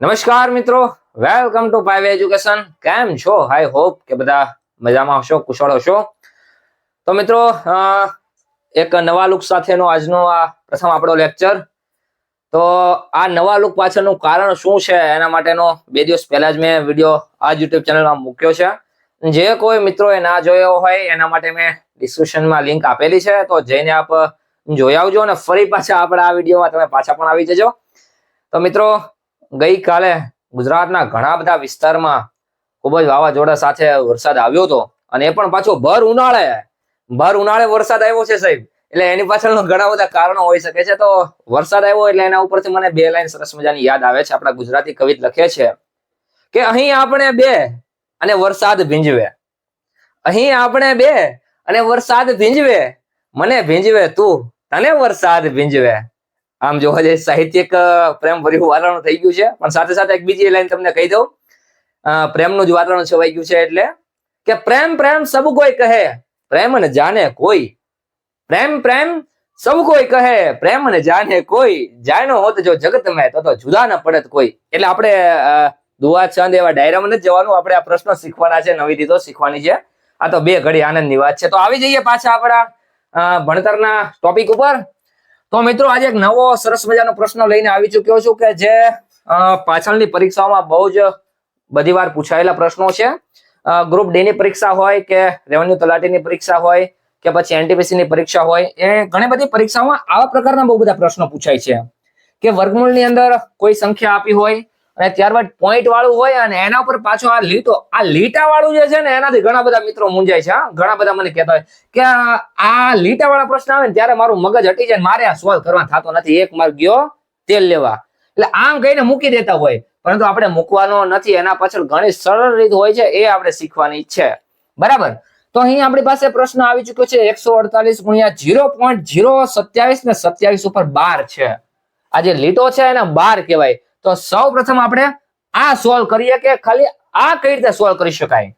નમસ્કાર મિત્રો. Welcome to પાઇવ education કેમ છો? આઈ હોપ કે બધા મજામાં હશો, કુશળ હશો. તો મિત્રો એક નવા લુક સાથેનો આજનો આ પ્રથમ આપણો લેક્ચર તો આ નવા લુક પાછળનું કારણ શું છે? એના માટેનો બે દિવસ પહેલા જ મેં વીડિયો આ યુટ્યુબ ચેનલમાં મૂક્યો છે. જે કોઈ મિત્રોએ ના જોયો હોય, એના માટે મેં ડિસ્ક્રિપ્શનમાં લિંક આપેલી છે. તો જઈને આપ જોઈ આવજો અને ફરી પાછા આપણે આ વિડીયોમાં તમે પાછા પણ આવી જજો. તો મિત્રો ગઈકાલે ગુજરાતના ઘણા બધા વિસ્તારમાં ખૂબ જ વાવાઝોડા સાથે વરસાદ આવ્યો હતો. અને એ પણ પાછો ભર ઉનાળે. ભર ઉનાળે વરસાદ આવ્યો છે સાહેબ. એટલે એની પાછળનો ઘણા બધા કારણો હોઈ શકે છે. તો વરસાદ આવ્યો એટલે એના ઉપરથી મને બે લાઈન સરસ મજાની યાદ આવે છે. આપણા ગુજરાતી કવિત લખે છે કે અહીં આપણે બે અને વરસાદ ભીંજવે. અહીં આપણે બે અને વરસાદ ભીંજવે. મને ભીંજવે તું, તને વરસાદ ભીંજવે. આમ જોવા જઈએ સાહિત્યિક પ્રેમ ભર્યું વાતાવરણ થઈ ગયું છે. પણ સાથે સાથે એક બીજી લાઈન તમને કહી દઉં. પ્રેમનું જ વાતાવરણ છવાઈ ગયું છે એટલે કે પ્રેમ પ્રેમ સબ કોઈ કહે, પ્રેમ ને જાણે કોઈ. પ્રેમ પ્રેમ સબ કોઈ કહે, પ્રેમ ને જાણે કોઈ. જાણો હોત જો જગત મેં, તો જુદા ન પડત કોઈ. એટલે આપણે દુવા છંદ એવા ડાયરામાં નથી જવાનું. આપણે આ પ્રશ્ન શીખવાના છે, નવી રીતો શીખવાની છે. આ તો બે ઘડી આનંદની વાત છે. તો આવી જઈએ પાછા આપણા ભણતરના ટોપિક ઉપર. તો મિત્રો, આજે એક નવો સરસ મજાનો પ્રશ્ન લઈને આવી ચુક્યો છું કે જે પાછળની પરીક્ષાઓમાં બહુ જ બધી વાર પૂછાયેલા પ્રશ્નો છે. ગ્રુપ ડી ની પરીક્ષા હોય કે રેવન્યુ તલાટીની પરીક્ષા હોય કે પછી એનટીપીસી ની પરીક્ષા હોય, એ ઘણી બધી પરીક્ષાઓમાં આવા પ્રકારના બહુ બધા પ્રશ્નો પૂછાય છે. કે વર્ગમૂળની અંદર કોઈ સંખ્યા આપી હોય અને ત્યારબાદ પોઈન્ટ વાળું હોય અને એના ઉપર પાછો આ લીટો, આ લીટા વાળું જે છે ને, એનાથી ઘણા બધા મિત્રો મૂંઝાય છે ઘણા બધા મને કહેતા હોય કે આ- લીટા વાળા પ્રશ્ન આવે ને ત્યારે મારું મગજ હટી જાય મારે આ સોલ્વ કરવા થતો નથી. એક માર્ક ગયો, તેલ લેવા. એટલે આમ કહીને મૂકી દેતા હોય, પરંતુ આપણે મૂકવાનો નથી. એના પાછળ ઘણી સરળ રીત હોય છે, એ આપણે શીખવાની છે. બરાબર? તો અહીં આપણી પાસે પ્રશ્ન આવી ચુક્યો છે, એકસો અડતાલીસ ગુણ્યા જીરો પોઈન્ટ જીરો સત્યાવીસ ને સત્યાવીસ ઉપર બાર છે. આ જે લીટો છે, એને બાર કહેવાય. તો સૌ પ્રથમ આપણે આ સોલ્વ કરીએ કે ખાલી આ કઈ રીતે સોલ્વ કરી શકાય?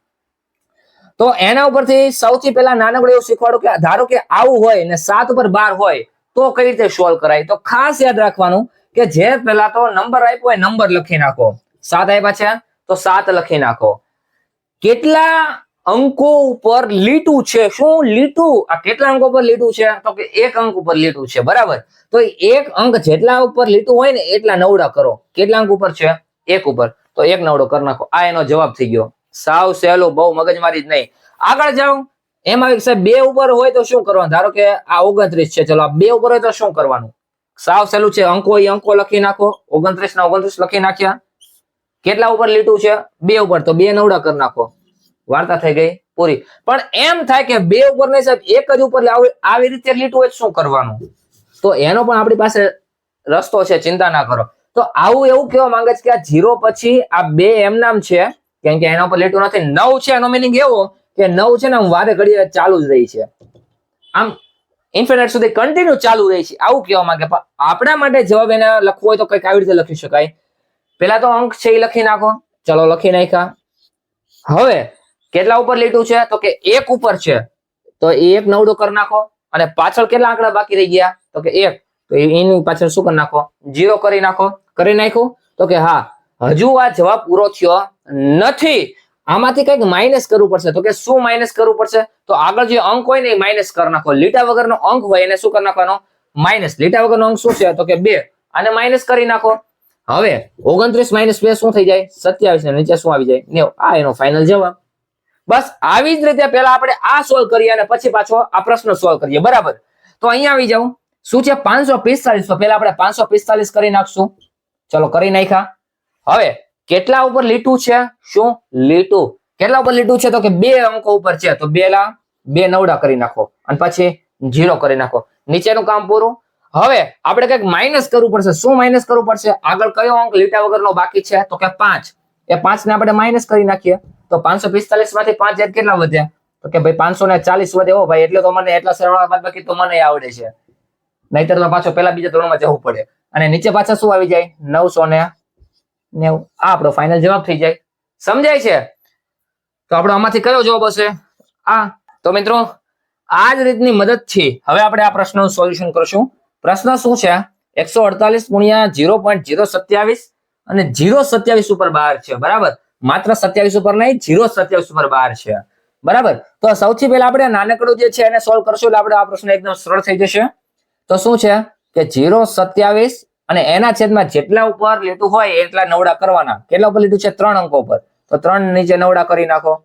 તો એના ઉપરથી સૌથી પહેલા નાનકડું એવું શીખવાડું કે ધારો કે આવું હોય ને સાત ઉપર બાર હોય, તો કઈ રીતે સોલ્વ કરાય? તો ખાસ યાદ રાખવાનું કે જે પહેલા તો નંબર આપ્યો હોય નંબર લખી નાખો. સાત આપ્યા છે, તો સાત લખી નાખો. કેટલા અંકો ઉપર લીટું છે. શું લીટું? આ કેટલા અંકો ઉપર લીટું છે? તો કે એક અંક ઉપર લીટું છે. બરાબર? તો એક અંક જેટલા ઉપર લીટું હોય ને એટલા નવડા કરો. કેટલા અંક ઉપર છે? એક ઉપર. તો એક નવડો કરી નાખો. આ એનો જવાબ થઈ ગયો. સાવ સહેલું, બહુ મગજમારી જ નહીં. આગળ જાઉં એમાં સાહેબ બે ઉપર હોય તો શું કરવાનું? ધારો કે આ ઓગણત્રીસ છે. ચલો, આ બે ઉપર હોય તો શું કરવાનું? સાવ સહેલું છે. અંકો એ અંકો લખી નાખો. ઓગણત્રીસ ના ઓગણત્રીસ લખી નાખ્યા. કેટલા ઉપર લીટું છે? બે ઉપર. તો બે નવડા કરી નાખો. વાર્તા થઈ ગઈ પૂરી. પણ એમ થાય કે બે ઉપર નહીં સાહેબ એક જ ઉપર આવી રીતે લીટું હોય શું કરવાનું? તો એનો પણ આપણી પાસે રસ્તો છે, ચિંતા ના કરો. તો આવું એવું કેવા માંગે છે કે આ જીરો પછી આ બે એમ નામ છે, કેમ કે એના ઉપર લીટું નથી. નવ છે, એનો મિનિંગ એવો કે નવ છે ને આમ વારે ઘડીએ ચાલુ જ રહી છે. આમ ઇન્ફિનેટ સુધી કન્ટિન્યુ ચાલુ રહી છે. આવું કહેવા માંગે. પણ આપણા માટે જવાબ એને લખવો હોય તો કંઈક આવી રીતે લખી શકાય. પેલા તો અંક છે એ લખી નાખો. ચલો લખી નાખ્યા. હવે કેટલા ઉપર લીટું છે? તો કે એક ઉપર છે. તો એક નવડો કરી નાખો. અને પાછળ કેટલા આંકડા બાકી રહી ગયા? તો કે એક. તો એની પાછળ શું કરી નાખો? જીરો કરી નાખો. કરી નાખ્યું? તો કે હા. હજુ આ જવાબ પૂરો થયો નથી. આમાંથી કંઈક માઇનસ કરવું પડશે. તો કે શું માઇનસ કરવું પડશે? તો આગળ જે અંક હોય ને એ માઇનસ કરી નાખો. લીટા વગરનો અંક હોય એને શું કરી નાખવાનો? માઇનસ લીટા વગરનો અંક શું છે? તો કે બે. અને માઇનસ કરી નાખો. હવે ઓગણત્રીસ માઇનસ બે શું થઈ જાય? સત્યાવીસ ને નીચે શું આવી જાય? નેવ. આ એનો ફાઇનલ જવાબ. બસ આવી જ રીતે પહેલા આપણે આ સોલ્વ કરીએ અને પછી પાછો આ પ્રશ્ન સોલ્વ કરીએ. બરાબર? તો અહીંયા આવી જાઉં. શું છે? પાંચસો પિસ્તાલીસ તો પહેલા આપણે પાંચસો પિસ્તાલીસ કરી નાખશું. ચલો કરી નાખ્યા. હવે, કેટલા ઉપર લીટું છે? શું? લીટું. કેટલા ઉપર લીટું છે? તો કે બે અંકો ઉપર છે. તો બે બે નવડા કરી નાખો. અને પછી જીરો કરી નાખો. નીચેનું કામ પૂરું. હવે, આપણે કંઈક માઇનસ કરવું પડશે. શું માઇનસ કરવું પડશે? આગળ કયો અંક લીટા વગરનો બાકી છે? તો કે પાંચ. એ પાંચ ને આપણે માઇનસ કરી નાખીએ. તો પાંચસો પિસ્તાલીસમાંથી પાંચ યાદ કેટલા વધ્યા? તો કે ભાઈ પાંચસો ને ચાલીસ વધે. હો ભાઈ, એટલે તો મને એટલા સરવાળા બાદ બાકી તો મને આવડે છે. નહીતર તો પાછો પેલા બીજા ધોરણમાં જવું પડે. અને નીચે પાછા શું આવી જાય? નવસો ને નેવું. આ આપણો ફાઇનલ જવાબ થઈ જાય. સમજાય છે? તો આપણો આમાંથી કયો જવાબ હશે? આ. તો મિત્રો આ જ રીતની મદદથી હવે આપણે આ પ્રશ્નનું સોલ્યુશન કરશું. પ્રશ્ન શું છે? એકસો અડતાલીસ ગુણ્યા જીરો પોઈન્ટ જીરો સત્યાવીસ અને જીરો સત્યાવીસ ઉપર બાર છે. બરાબર? માત્ર સત્યાવીસ ઉપર નહીં, જીરો સત્યાવીસ ઉપર બાર છે. બરાબર? તો સૌથી પહેલા આપણે નાનકડું જે છે એને સોલ્વ કરશું એટલે આપણે આ પ્રશ્ન એકદમ સરળ થઈ જશે. તો શું છે? કે જીરો સત્યાવીસ અને એના છેદમાં જેટલા ઉપર લેતું હોય એટલા નવડા કરવાના. કેટલા ઉપર લીધું છે? ત્રણ અંકો ઉપર. તો ત્રણ નીચે નવડા કરી નાખો.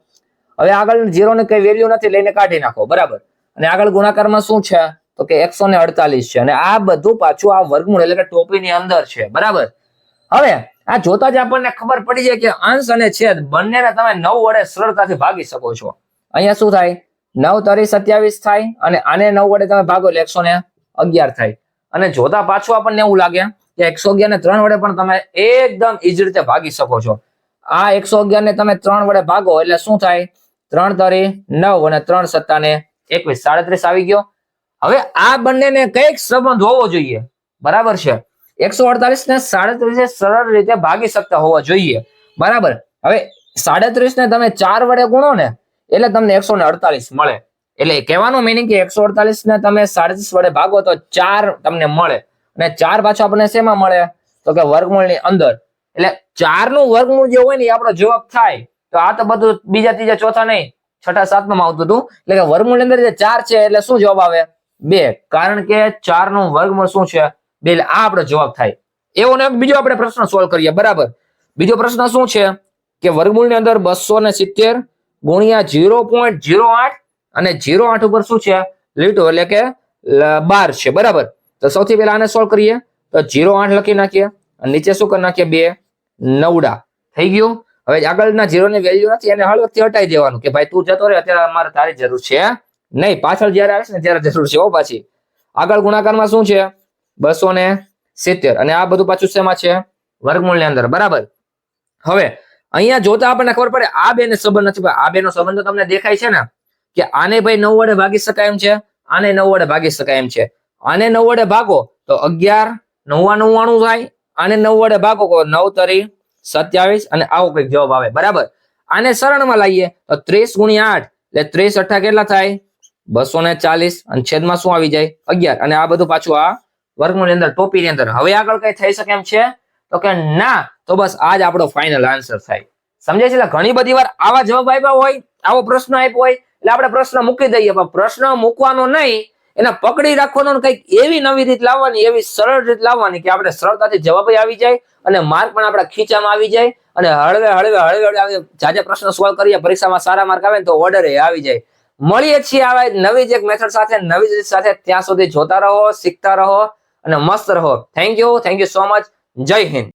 હવે આગળ જીરો ને કઈ વેલ્યુ નથી, લઈને કાઢી નાખો. બરાબર? અને આગળ ગુણાકારમાં શું છે? તો કે એકસો ને અડતાલીસ છે. અને આ બધું પાછું આ વર્ગમૂળ એટલે કે ટોપીની અંદર છે. બરાબર? હવે આ જોતા જ આપણને ખબર પડી જાય કે અંશ અને છેદ બંનેને તમે નવ વડે સરળતાથી ભાગી શકો છો. અહીંયા શું થાય? નવ તરી સત્યાવીસ થાય અને આને નવ વડે તમે ભાગો એટલે એકસો ને અગિયાર થાય. અને જોતા પાછું આપણને એવું લાગે કે એકસો અગિયાર ને ત્રણ વડે પણ તમે એકદમ ઈજી રીતે ભાગી શકો છો. આ એકસો અગિયાર ને તમે ત્રણ વડે ભાગો એટલે શું થાય? ત્રણ તરી નવ અને ત્રણ સત્તા ને એકવીસ. સાડત્રીસ આવી ગયો. હવે આ બંનેને કંઈક સંબંધ હોવો જોઈએ. બરાબર છે? એકસો અડતાલીસ ને સાડત્રીસ સરળ રીતે ભાગી શકતા હોવા જોઈએ. બરાબર? હવે સાડત્રીસ ને તમે ચાર વડે ગુણો ને, એટલે તમને એકસો ને અડતાલીસ મળે. એટલે કહેવાનું મિનિંગ કે એકસો અડતાલીસ ને તમે સાડત્રીસ વડે ભાગો તો ચાર તમને મળે. અને ચાર પાછો આપણને શેમાં મળે? તો કે વર્ગમૂળની અંદર. એટલે ચારનું વર્ગમૂળ જે હોય ને એ આપણો જવાબ થાય. તો આ તો બધું બીજા ત્રીજા ચોથા નહીં. છઠ્ઠા, સાતમાં આવતું હતું. એટલે કે વર્ગમૂળ અંદર જે ચાર છે, એટલે શું જવાબ આવે? બે. કારણ કે ચારનું વર્ગમૂળ શું છે? બે આ આપણો જવાબ થાય. એવો ને બીજો આપણે પ્રશ્ન સોલ્વ કરીએ. બરાબર. બીજો પ્રશ્ન શું છે? કે વર્ગમૂળની અંદર બસો ને સિત્તેર ગુણ્યા જીરો પોઈન્ટ જીરો આઠ અને જીરો આઠ ઉપર શું છે? લીટો એટલે કે બાર છે. બરાબર. તો સૌથી પહેલા આને સોલ્વ કરીએ. તો જીરો આઠ લખી નાખીએ. અને નીચે શું કરી નાખીએ? બે નવડા. થઈ ગયું? હવે આગળના જીરો ની વેલ્યુ નથી. એને હળવદથી હટાઈ દેવાનું. કે ભાઈ તું જતો રહે, અત્યારે અમારે તારી જરૂર છે. નહીં, પાછળ જયારે આવે ને ત્યારે જરૂર છે. હો, પાછી. આગળ ગુણાકારમાં શું છે? બસો ને સિત્તેર. અને આ બધું પાછું શેમાં છે? વર્ગમૂળની અંદર. બરાબર? હવે, અહીંયા જોતા આપણને ખબર પડે, આ બે ને સંબંધ નથી આ બે નો સંબંધ તમને દેખાય છે ને, કે આને ભાઈ નવ વડે ભાગી શકાય એમ છે, આને નવ વડે ભાગી શકાય એમ છે. આને નવ વડે ભાગો તો અગિયાર નવ્વા નવ્વાણું થાય. આને નવ વડે ભાગો નવ તરી સત્યાવીસ, અને આવો કંઈક જવાબ આવે. બરાબર? આને સરળમાં લાવીએ તો ત્રીસ ગુણ્યા આઠ, એટલે ત્રીસ અઠ્ઠા કેટલા થાય? બસો ને ચાલીસ, અને છેદમાં શું આવી જાય? અગિયાર. અને આ બધું પાછું આ વર્ગમૂળની અંદર ટોપીની અંદર. હવે આગળ કઈ થઈ શકે એમ છે? તો કે ના, તો બસ આ આપણો ફાઇનલ આન્સર થાય. સમજે છે? ઘણી બધી વાર આવા જવાબ આપ્યા હોય, આવો પ્રશ્ન આપ્યો હોય, એટલે આપણે પ્રશ્ન મૂકી દઈએ. પણ પ્રશ્ન મૂકવાનો નહીં, એને પકડી રાખવાનો કંઈક એવી નવી રીત લાવવાની, એવી સરળ રીત લાવવાની કે આપણે સરળતાથી જવાબ આવી જાય અને માર્ક પણ આપણા ખીચામાં આવી જાય અને હળવે હળવે હળવે હળવે જાજે પ્રશ્ન સોલ્વ કરીએ, પરીક્ષામાં સારા માર્ક આવે તો ઓર્ડર એ આવી જાય. મળીએ છીએ આવા નવી જ એક મેથડ સાથે, નવી જ રીત સાથે. ત્યાં સુધી જોતા રહો, શીખતા રહો. અને મસ્ત રહો. Thank you thank you so much જય હિન્દ.